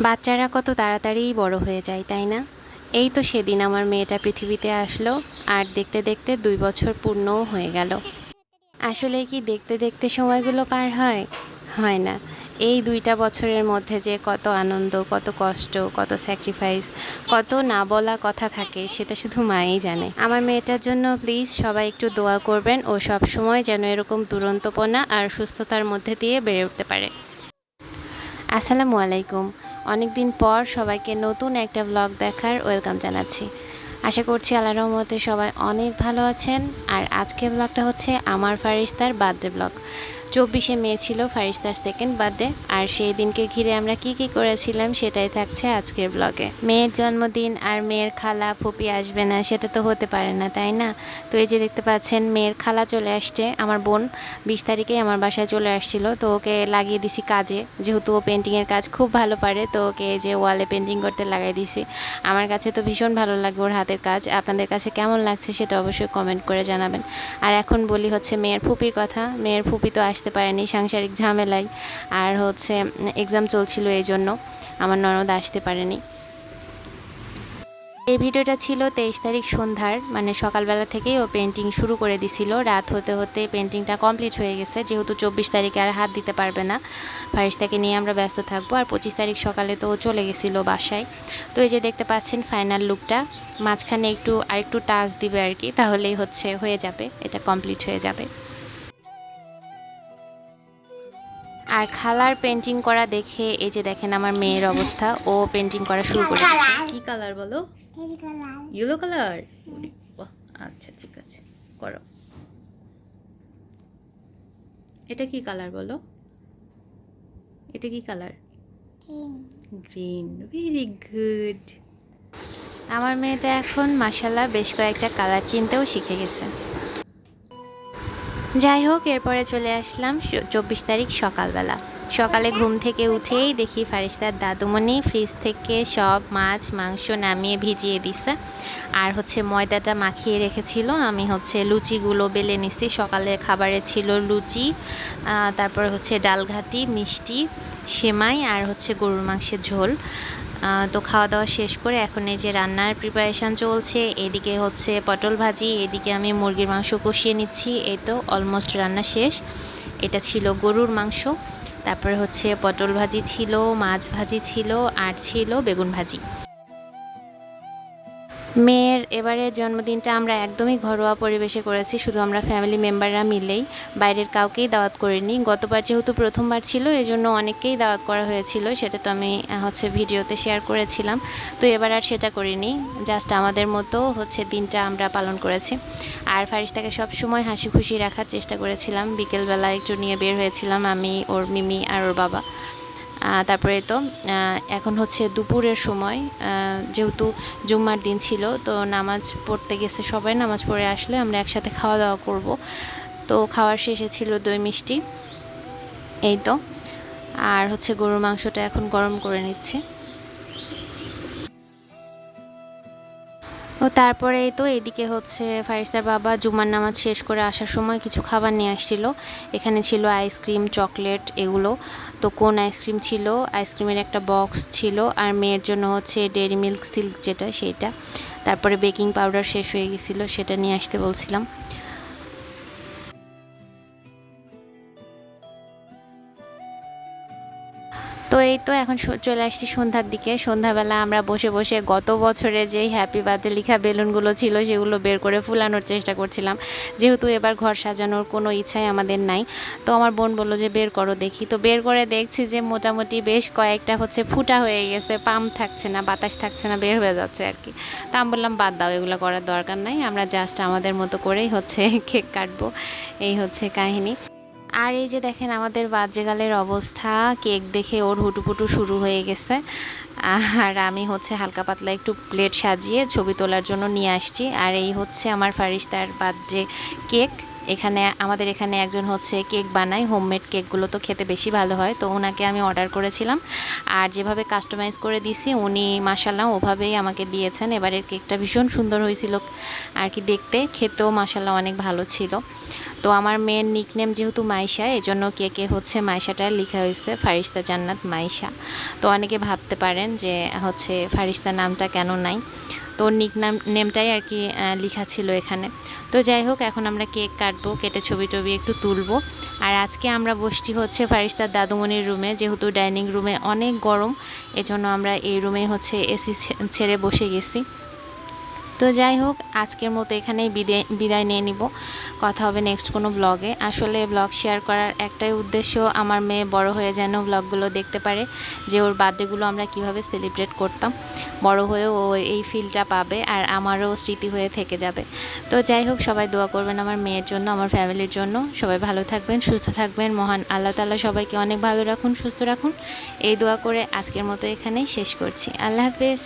বাচ্চারা কত তাড়াতাড়ি বড় হয়ে যায়, তাই না? এই তো সেদিন আমার মেয়েটা পৃথিবীতে আসলো আর দেখতে দেখতে দুই বছর পূর্ণও হয়ে গেল। আসলে কি দেখতে দেখতে সময়গুলো পার হয়? হয় না। এই দুইটা বছরের মধ্যে যে কত আনন্দ, কত কষ্ট, কত স্যাক্রিফাইস কত না বলা কথা থাকে, সেটা শুধু মাই জানে। আমার মেয়েটার জন্য প্লিজ সবাই একটু দোয়া করবেন ও সব সময় যেন এরকম দুরন্তপনা আর সুস্থতার মধ্যে দিয়ে বেড়ে উঠতে পারে। আসসালামু আলাইকুম। অনেক দিন পর সবাইকে নতুন একটা ব্লগ দেখার ওয়েলকাম জানাচ্ছি। আশা করছি আল্লাহ রহমতে সবাই অনেক ভালো আছেন। আর আজকের ব্লগটা হচ্ছে আমার ফারিস্তার বার্থডে ব্লগ চব্বিশে মে ছিল ফারিস্তার সেকেন্ড বার্থডে আর সেই দিনকে ঘিরে আমরা কি কি করেছিলাম সেটাই থাকছে আজকের ব্লগে মেয়ের জন্মদিন আর মেয়ের খালা ফুপি আসবে না, সেটা তো হতে পারে না, তাই না? তো এই যে দেখতে পাচ্ছেন, মেয়ের খালা চলে আসছে, আমার বোন বিশ তারিখেই আমার বাসায় চলে আসছিল, তো ওকে লাগিয়ে দিছি কাজে। যেহেতু ও পেন্টিংয়ের কাজ খুব ভালো পারে, তো ওকে এই যে ওয়ালে পেন্টিং করতে লাগাই দিছি। আমার কাছে তো ভীষণ ভালো লাগবে ওর হাতের কাজ, আপনাদের কাছে কেমন লাগছে সেটা অবশ্যই কমেন্ট করে জানাবেন। আর এখন বলি হচ্ছে মেয়ের ফুপির কথা, মেয়ের ফুপি তো আসতে পারেনি, সাংসারিক ঝামেলায়। আর হচ্ছে এক্সাম চলছিল এই জন্য আমার ননদ আসতে পারেনি। এই ভিডিওটা ছিল তেইশ তারিখ সন্ধ্যার মানে সকালবেলা থেকেই ও পেন্টিং শুরু করে দিছিল। রাত হতে হতে পেন্টিংটা কমপ্লিট হয়ে গেছে। যেহেতু চব্বিশ তারিখে আর হাত দিতে পারবে না, ফারিস্তাকে নিয়ে আমরা ব্যস্ত থাকব। আর পঁচিশ তারিখ সকালে তো ও চলে গেছিল বাসায়। তো এই যে দেখতে পাচ্ছেন ফাইনাল লুকটা মাঝখানে একটু আরেকটু টাচ দিবে আর কি, তাহলেই হচ্ছে হয়ে যাবে, এটা কমপ্লিট হয়ে যাবে। আর খালার পেন্টিং করা দেখে এই যে দেখেন আমার মেয়ের অবস্থা ও পেন্টিং করা শুরু করে। কি কালার বলো? ইয়েলো কালার আচ্ছা ঠিক আছে। করো। এটা কি কালার বলো? এটা কি কালার গ্রিন ভেরি গুড আমার মেয়েটা এখন মাসাল্লাহ বেশ কয়েকটা কালার চিনতেও শিখে গেছে। যাই হোক এরপরে চলে আসলাম চব্বিশ তারিখ সকালবেলা। সকালে ঘুম থেকে উঠেই দেখি ফারিস্তার দাদুমণি ফ্রিজ থেকে সব মাছ, মাংস নামিয়ে ভিজিয়ে দিছে। আর হচ্ছে ময়দাটা মাখিয়ে রেখেছিল। আমি হচ্ছে লুচিগুলো বেলে নিছি। সকালে খাবারে ছিল লুচি তারপর হচ্ছে ডালঘাটি, মিষ্টি, সেমাই আর হচ্ছে গরুর মাংসের ঝোল। তো খাওয়া দাওয়া শেষ করে এখন এই যে রান্নার প্রিপারেশান চলছে, এদিকে হচ্ছে পটল ভাজি, এদিকে আমি মুরগির মাংস কষিয়ে নিচ্ছি, এই তো অলমোস্ট রান্না শেষ। এটা ছিল গরুর মাংস, তারপরে হচ্ছে পটল ভাজি ছিল, মাছ ভাজি ছিল, আর ছিল বেগুন ভাজি। মেয়ের এবারের জন্মদিনটা আমরা একদমই ঘরোয়া পরিবেশে করেছি, শুধু আমরা ফ্যামিলি মেম্বাররা মিলেই। বাইরের কাউকেই দাওয়াত করিনি। গতবার যেহেতু প্রথমবার ছিল এই জন্য অনেককেই দাওয়াত করা হয়েছিল, সেটা তো আমি হচ্ছে ভিডিওতে শেয়ার করেছিলাম। তো এবার আর সেটা করিনি জাস্ট আমাদের মতো হচ্ছে দিনটা আমরা পালন করেছি। আর ফারিস্তাকে সব সময় হাসি খুশি রাখার চেষ্টা করেছিলাম। বিকেলবেলা একটু নিয়ে বের হয়েছিলাম আমি, ওর মিমি আর ওর বাবা। তারপরে তো এখন হচ্ছে দুপুরের সময় যেহেতু জুম্মার দিন ছিল, তো নামাজ পড়তে গেছে সবাই, নামাজ পড়ে আসলে আমরা একসাথে খাওয়া দাওয়া করব। তো খাওয়ার শেষে ছিল দই মিষ্টি, এই তো। আর হচ্ছে গরুর মাংসটা এখন গরম করে নিচ্ছি। ও তারপরে তো এদিকে হচ্ছে ফারিস্তার বাবা জুমার নামাজ শেষ করে আসার সময় কিছু খাবার নিয়ে আসছিল। এখানে ছিল আইসক্রিম, চকলেট এগুলো। তো কোন আইসক্রিম ছিল? আইসক্রিমের একটা বক্স ছিল আর মেয়ের জন্য হচ্ছে ডেরি মিল্ক সিল্ক যেটা, সেইটা। তারপরে বেকিং পাউডার শেষ হয়ে গেছিল, সেটা নিয়ে আসতে বলছিলাম। তো এই তো এখন চলে আসছি সন্ধ্যার দিকে। সন্ধ্যাবেলা আমরা বসে বসে গত বছরে যেই হ্যাপি বার্থডে লেখা বেলুনগুলো ছিল, সেগুলো বের করে ফুলানোর চেষ্টা করছিলাম। যেহেতু এবার ঘর সাজানোর কোনো ইচ্ছাই আমাদের নাই। তো আমার বোন বলল যে, বের করো দেখি। তো বের করে দেখছি যে, মোটামুটি বেশ কয়েকটা হচ্ছে ফুটা হয়ে গেছে পাম্প থাকছে না, বাতাস থাকছে না, বের হয়ে যাচ্ছে আর কি। তা আমি বললাম, বাদ দাও, এগুলো করার দরকার নাই। আমরা জাস্ট আমাদের মতো করেই হচ্ছে কেক কাটবো। এই হচ্ছে কাহিনী। আর এই যে দেখেন আমাদের বাজেগালের অবস্থা, কেক দেখে ওর হুটুপুটু শুরু হয়ে গেছে। আর আমি হচ্ছে হালকা পাতলা একটু প্লেট সাজিয়ে ছবি তোলার জন্য নিয়ে আসছি। আর এই হচ্ছে আমার ফারিস্তার যে কেক। এখানে, আমাদের এখানে একজন হচ্ছে কেক বানায় হোমমেড কেকগুলো তো খেতে বেশি ভালো হয়। তো ওনাকে আমি অর্ডার করেছিলাম। আর যেভাবে কাস্টমাইজ করে দিছি, উনি মাসাল্লাহ ওভাবেই আমাকে দিয়েছেন। এবারের কেকটা ভীষণ সুন্দর হয়েছিল আর কি দেখতে। খেতেও মাসাল্লাহ অনেক ভালো ছিল। তো আমার মেয়ের নিকনেম যেহেতু মাইশা, এজন্য কেকে হচ্ছে মাইশাটা লেখা হয়েছে, ফারিস্তা জান্নাত মাইশা। তো অনেকে ভাবতে পারেন যে হচ্ছে ফারিস্তা নামটা কেন নাই। তো নিক নাম নেমটাই আর কি লেখা ছিল এখানে। তো যাই হোক, এখন আমরা কেক কাটবো, কেটে ছবি টবি একটু তুলবো। আর আজকে আমরা বসছি হচ্ছে ফারিস্তার দাদুমণির রুমে যেহেতু ডাইনিং রুমে অনেক গরম, এজন্য আমরা এই রুমে হচ্ছে এসি ছেড়ে বসে গেছি। তো যাই হোক, আজকের মতো এখানেই বিদায় বিদায় নিয়ে নিব। কথা হবে নেক্সট কোনো ব্লগে আসলে ব্লগ শেয়ার করার একটাই উদ্দেশ্য আমার মেয়ে বড় হয়ে যেন ব্লগগুলো দেখতে পারে, যে ওর বার্থডেগুলো আমরা কীভাবে সেলিব্রেট করতাম। বড় হয়েও ও এই ফিলটা পাবে আর আমারও স্মৃতি হয়ে থেকে যাবে। তো যাই হোক, সবাই দোয়া করবেন আমার মেয়ের জন্য, আমার ফ্যামিলির জন্য। সবাই ভালো থাকবেন, সুস্থ থাকবেন। মহান আল্লাহ তাআলা সবাইকে অনেক ভালো রাখুন, সুস্থ রাখুন। এই দোয়া করে আজকের মতো এখানেই শেষ করছি। আল্লাহ হাফেজ।